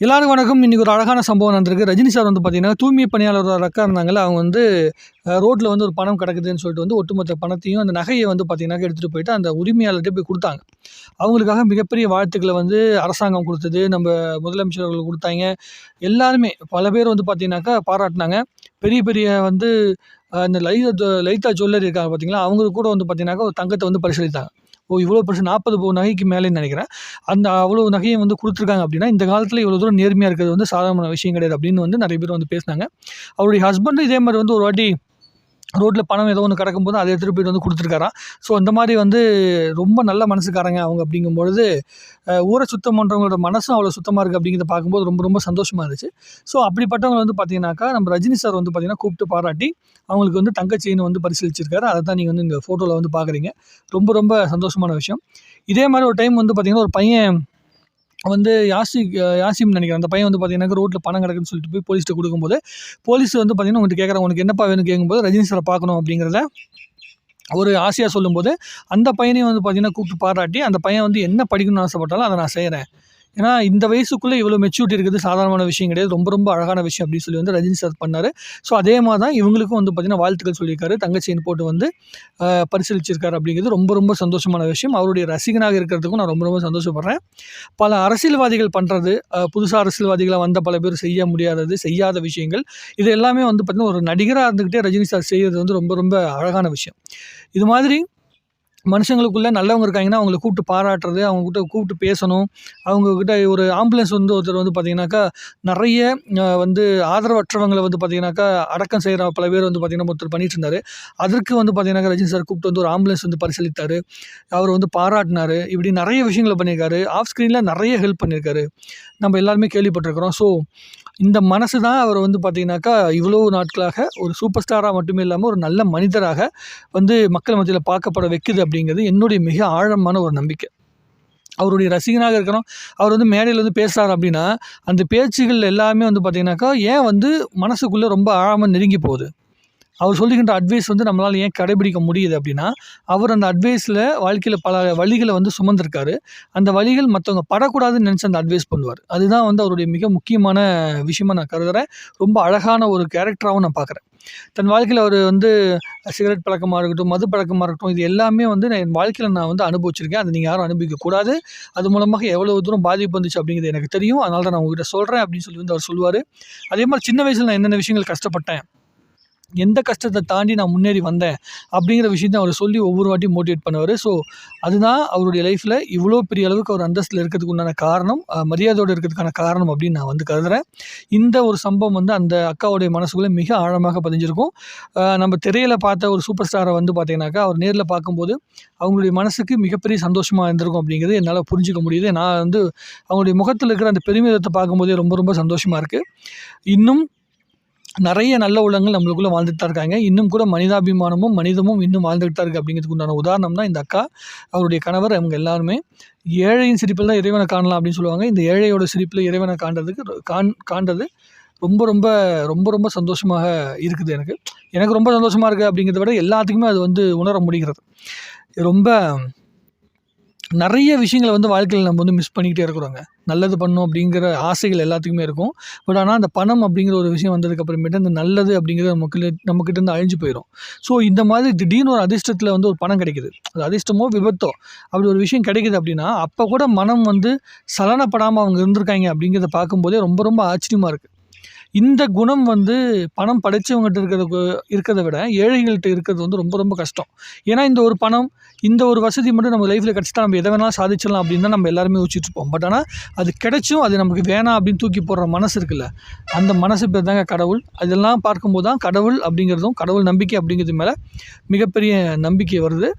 எல்லாருக்கும் வணக்கம். இன்றைக்கி ஒரு அழகான சம்பவம் நடந்திருக்கு. ரஜினி சார் வந்து பார்த்திங்கன்னா தூய்மை பணியாளர் ஒரு அக்கா இருந்தாங்கல்ல அவங்க வந்து ரோட்டில் வந்து ஒரு பணம் கிடக்குதுன்னு சொல்லிட்டு வந்து ஒட்டுமொத்த பணத்தையும் அந்த நகையை வந்து பார்த்தீங்கன்னா எடுத்துகிட்டு போயிட்டு அந்த உரிமையாளர்கிட்ட போய் கொடுத்தாங்க. அவங்களுக்காக மிகப்பெரிய வாழ்த்துக்களை வந்து அரசாங்கம் கொடுத்தது நம்ம முதலமைச்சர்கள் கொடுத்தாங்க. எல்லாருமே பல பேர் வந்து பார்த்திங்கனாக்கா பாராட்டினாங்க. பெரிய பெரிய வந்து அஹ், இந்த லைதா ஜுவல்லரி இருக்காங்க பார்த்தீங்களா அவங்களுக்கு கூட வந்து பார்த்திங்கனாக்கா ஒரு தங்கத்தை வந்து பரிசீலித்தாங்க ஓ இவ்வளோ பர்சன்ட் நாற்பது நகைக்கு மேலேன்னு நினைக்கிறேன். அந்த அவ்வளோ நகையை வந்து கொடுத்துருக்காங்க அப்படின்னா இந்த காலத்தில் இவ்வளோ தூரம் நேர்மையாக இருக்கிறது வந்து சாதாரண விஷயம் கிடையாது அப்படின்னு வந்து நிறைய பேர் வந்து பேசினாங்க. அவருடைய ஹஸ்பண்டும் இதே மாதிரி வந்து ஒரு வாட்டி ரோட்டில் பணம் ஏதோ ஒன்று கிடக்கும்போது அதை எடுத்துகிட்டு போயிட்டு வந்து கொடுத்துருக்காராம். ஸோ அந்த மாதிரி வந்து ரொம்ப நல்ல மனசுக்காரங்க அவங்க அப்படிங்கும்பொழுது ஊரை சுத்தம் பண்ணுறவங்களோட மனசும் அவ்வளோ சுத்தமாக இருக்குது அப்படிங்கிறத பார்க்கும்போது ரொம்ப ரொம்ப சந்தோஷமாக இருந்துச்சு. ஸோ அப்படிப்பட்டவங்க வந்து பார்த்தீங்கன்னாக்கா நம்ம ரஜினி சார் வந்து பார்த்திங்கன்னா கூப்பிட்டு பாராட்டி அவங்களுக்கு வந்து தங்கச்செயின் வந்து பரிசீலிச்சிருக்காரு. அதை தான் நீங்கள் வந்து இங்கே ஃபோட்டோவில் வந்து பார்க்குறீங்க. ரொம்ப ரொம்ப சந்தோஷமான விஷயம். இதே மாதிரி ஒரு டைம் வந்து பார்த்திங்கன்னா ஒரு பையன் வந்து யாசி யாசிம் நினைக்கிறேன். அந்த பையன் வந்து பார்த்தீங்கன்னா ரோட்டில் பணம் கிடக்குன்னு சொல்லிட்டு போய் போலீஸ்கிட்ட கொடுக்கும்போது போலீஸ் வந்து பார்த்தீங்கன்னா உங்கள்கிட்ட கேட்குறாங்க உனக்கு என்னப்பா வேணும் கேட்கும்போது ரஜினி சாரை பார்க்கணும் அப்படிங்கிறத ஒரு ஆசையாக சொல்லும்போது அந்த பையனையும் வந்து பார்த்தீங்கன்னா கூப்பிட்டு பாராட்டி அந்த பையன் வந்து என்ன படிக்கணும்னு ஆசைப்பட்டாலும் அதை நான் செய்கிறேன் ஏன்னா இந்த வயசுக்குள்ளே இவ்வளோ மெச்சூரிட்டி இருக்குது சாதாரணமான விஷயம் கிடையாது. ரொம்ப ரொம்ப அழகான விஷயம் அப்படின்னு சொல்லி வந்து ரஜினி சார் பண்ணார். ஸோ அதே மாதிரி தான் இவங்களுக்கும் வந்து பார்த்தீங்கன்னா வாழ்த்துக்கள் சொல்லியிருக்காரு. தங்கச்சியின் போட்டு வந்து பரிசீலிச்சிருக்காரு அப்படிங்கிறது ரொம்ப ரொம்ப சந்தோஷமான விஷயம். அவருடைய ரசிகனாக இருக்கிறதுக்கும் நான் ரொம்ப ரொம்ப சந்தோஷப்படுறேன். பல அரசியல்வாதிகள் பண்ணுறது புதுசாக அரசியல்வாதிகளாக வந்த பல பேர் செய்ய முடியாதது செய்யாத விஷயங்கள் இது எல்லாமே வந்து பார்த்திங்கன்னா ஒரு நடிகராக இருந்துக்கிட்டே ரஜினி சார் செய்கிறது வந்து ரொம்ப ரொம்ப அழகான விஷயம். இது மாதிரி மனுஷங்களுக்குள்ளே நல்லவங்க இருக்காங்கன்னா அவங்கள கூப்பிட்டு பாராட்டுறது அவங்கக்கிட்ட கூப்பிட்டு பேசணும். அவங்கக்கிட்ட ஒரு ஆம்புலன்ஸ் வந்து ஒருத்தர் வந்து பார்த்திங்கனாக்கா நிறைய வந்து ஆதரவற்றவங்களை வந்து பார்த்தீங்கன்னாக்கா அடக்கம் செய்கிற பல பேர் வந்து பார்த்திங்கன்னா ஒருத்தர் பண்ணிட்டு இருந்தார். அதற்கு வந்து பார்த்திங்கனாக்கா ரஜினி சார் கூப்பிட்டு வந்து ஒரு ஆம்புலன்ஸ் வந்து பரிசீலித்தார் அவர் வந்து பாராட்டினார். இப்படி நிறைய விஷயங்களை பண்ணியிருக்காரு. ஆஃப் ஸ்க்ரீனில் நிறைய ஹெல்ப் பண்ணியிருக்காரு. நம்ம எல்லாருமே கேள்விப்பட்டிருக்கிறோம். ஸோ இந்த மனசு தான் அவர் வந்து பார்த்திங்கனாக்கா இவ்வளோ நாட்களாக ஒரு சூப்பர் ஸ்டாராக மட்டுமே இல்லாமல் ஒரு நல்ல மனிதராக வந்து மக்கள் மத்தியில் பார்க்கப்பட வைக்குது அப்படிங்கிறது என்னுடைய மிக ஆழமான ஒரு நம்பிக்கை. அவருடைய ரசிகனாக இருக்கணும். அவர் வந்து மேடையில் வந்து பேசுகிறார் அப்படின்னா அந்த பேச்சுகள் எல்லாமே வந்து பார்த்திங்கனாக்கா ஏன் வந்து மனசுக்குள்ளே ரொம்ப ஆழமாக நெருங்கி போகுது? அவர் சொல்லுகின்ற அட்வைஸ் வந்து நம்மளால் ஏன் கடைபிடிக்க முடியுது அப்படின்னா அவர் அந்த அட்வைஸில் வாழ்க்கையில் பல வழிகளை வந்து சுமந்திருக்காரு. அந்த வழிகள் மற்றவங்க படக்கூடாதுன்னு நினச்சி அந்த அட்வைஸ் பண்ணுவார். அதுதான் வந்து அவருடைய மிக முக்கியமான விஷயமாக நான் கருதுகிறேன் ரொம்ப அழகான ஒரு கேரக்டராகவும் நான் பார்க்குறேன். தன் வாழ்க்கையில் அவர் வந்து சிகரெட் பழக்கமாக இருக்கட்டும் மது பழக்கமாக இருக்கட்டும் இது எல்லாமே வந்து நான் என் வாழ்க்கையில் நான் வந்து அனுபவிச்சிருக்கேன். அதை நீங்கள் யாரும் அனுபவிக்கக்கூடாது. அது மூலமாக எவ்வளோ தூரம் பாதிப்பு வந்துச்சு அப்படிங்கிறது எனக்கு தெரியும். அதனால தான் நான் உங்ககிட்ட சொல்கிறேன் அப்படின்னு சொல்லி வந்து அவர் சொல்லுவார். அதே மாதிரி சின்ன வயசில் நான் என்னென்ன விஷயங்கள் கஷ்டப்பட்டேன் எந்த கஷ்டத்தை தாண்டி நான் முன்னேறி வந்தேன் அப்படிங்கிற விஷயத்தை அவர் சொல்லி ஒவ்வொரு வாட்டியும் மோட்டிவேட் பண்ணுவார். ஸோ அதுதான் அவருடைய லைஃப்பில் இவ்வளோ பெரிய அளவுக்கு அவர் அந்தஸ்தில் இருக்கிறதுக்கு உண்டான காரணம் மரியாதையோடு இருக்கிறதுக்கான காரணம் அப்படின்னு நான் வந்து கருதுகிறேன் இந்த ஒரு சம்பவம் வந்து அந்த அக்காவுடைய மனசுக்குள்ளே மிக ஆழமாக பதிஞ்சிருக்கும். நம்ம திரையில் பார்த்த ஒரு சூப்பர் ஸ்டாரை வந்து பார்த்தீங்கன்னாக்கா அவர் நேரில் பார்க்கும்போது அவங்களுடைய மனசுக்கு மிகப்பெரிய சந்தோஷமாக இருந்திருக்கும் அப்படிங்கிறது என்னால் புரிஞ்சிக்க முடியுது. நான் வந்து அவங்களுடைய முகத்தில் இருக்கிற அந்த பெருமிதத்தை பார்க்கும்போதே ரொம்ப ரொம்ப சந்தோஷமாக இருக்குது இன்னும் நிறைய நல்ல உள்ளங்கள் நம்மளுக்குள்ளே வாழ்ந்துட்டு தான் இருக்காங்க. இன்னும் கூட மனிதாபிமானமும் மனிதமும் இன்னும் வாழ்ந்துட்டு தான் இருக்குது அப்படிங்கிறதுக்கு உண்டான உதாரணம் தான் இந்த அக்கா அவருடைய கணவர் அவங்க எல்லாருமே ஏழையின் சிரிப்பில் தான் இறைவனை காணலாம் அப்படின்னு சொல்லுவாங்க. இந்த ஏழையோட சிரிப்பில் இறைவனை காண்டதுக்கு காண் காண்டது ரொம்ப ரொம்ப ரொம்ப ரொம்ப சந்தோஷமாக இருக்குது எனக்கு. எனக்கு ரொம்ப சந்தோஷமாக இருக்குது அப்படிங்கிறத விட எல்லாத்துக்குமே அது வந்து உணர முடிகிறது. ரொம்ப நிறைய விஷயங்களை வந்து வாழ்க்கையில் நம்ம வந்து மிஸ் பண்ணிக்கிட்டே இருக்கிறோங்க. நல்லது பண்ணும் அப்படிங்கிற ஆசைகள் எல்லாத்துக்குமே இருக்கும். பட் ஆனால் அந்த பணம் அப்படிங்கிற ஒரு விஷயம் வந்ததுக்கப்புறமேட்டு அந்த நல்லது அப்படிங்கிறது நமக்கு நம்மக்கிட்ட இருந்து அழிஞ்சு போயிடும் ஸோ இந்த மாதிரி திடீர்னு ஒரு அதிர்ஷ்டத்தில் வந்து ஒரு பணம் கிடைக்குது. அது அதிர்ஷ்டமோ விபத்தோ அப்படி ஒரு விஷயம் கிடைக்குது அப்படின்னா அப்போ கூட மனம் வந்து சலனப்படாமல் அவங்க இருந்திருக்காங்க அப்படிங்கிறத பார்க்கும்போதே ரொம்ப ரொம்ப ஆச்சரியமாக இருக்குது இந்த குணம் வந்து பணம் படைச்சவங்ககிட்ட இருக்கிறது இருக்கிறத விட ஏழைகள்கிட்ட இருக்கிறது வந்து ரொம்ப ரொம்ப கஷ்டம். ஏன்னா இந்த ஒரு பணம் இந்த ஒரு வசதி மட்டும் நம்ம லைஃப்பில் கிடச்சிட்டா நம்ம எதை வேணாலும் சாதிச்சிடலாம் அப்படின்னு தான் நம்ம எல்லாருமே யோசிச்சுட்டு இருப்போம். பட் ஆனால் அது கிடைச்சும் அது நமக்கு வேணாம் அப்படின்னு தூக்கி போடுற மனசு இருக்குல்ல அந்த மனசு பேர் தாங்க கடவுள். அதெல்லாம் பார்க்கும்போது தான் கடவுள் அப்படிங்கிறதும் கடவுள் நம்பிக்கை அப்படிங்கிறது மேலே மிகப்பெரிய நம்பிக்கை வருது.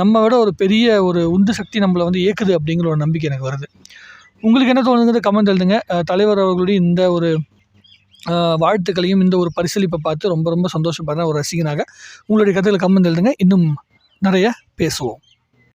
நம்ம விட ஒரு பெரிய ஒரு உந்து சக்தி நம்மளை வந்து இயக்குது அப்படிங்கிற ஒரு நம்பிக்கை எனக்கு வருது. உங்களுக்கு என்ன தோணுங்கிறது கமெண்ட் எழுதுங்க. தலைவர் அவர்களுடைய இந்த ஒரு வாழ்த்துக்களையும் இந்த ஒரு பரிசீலிப்பை பார்த்து ரொம்ப ரொம்ப சந்தோஷப்படுறேன் ஒரு ரசிகனாக உங்களுடைய கதைகளை கமெண்ட் எழுதுங்க. இன்னும் நிறைய பேசுவோம்.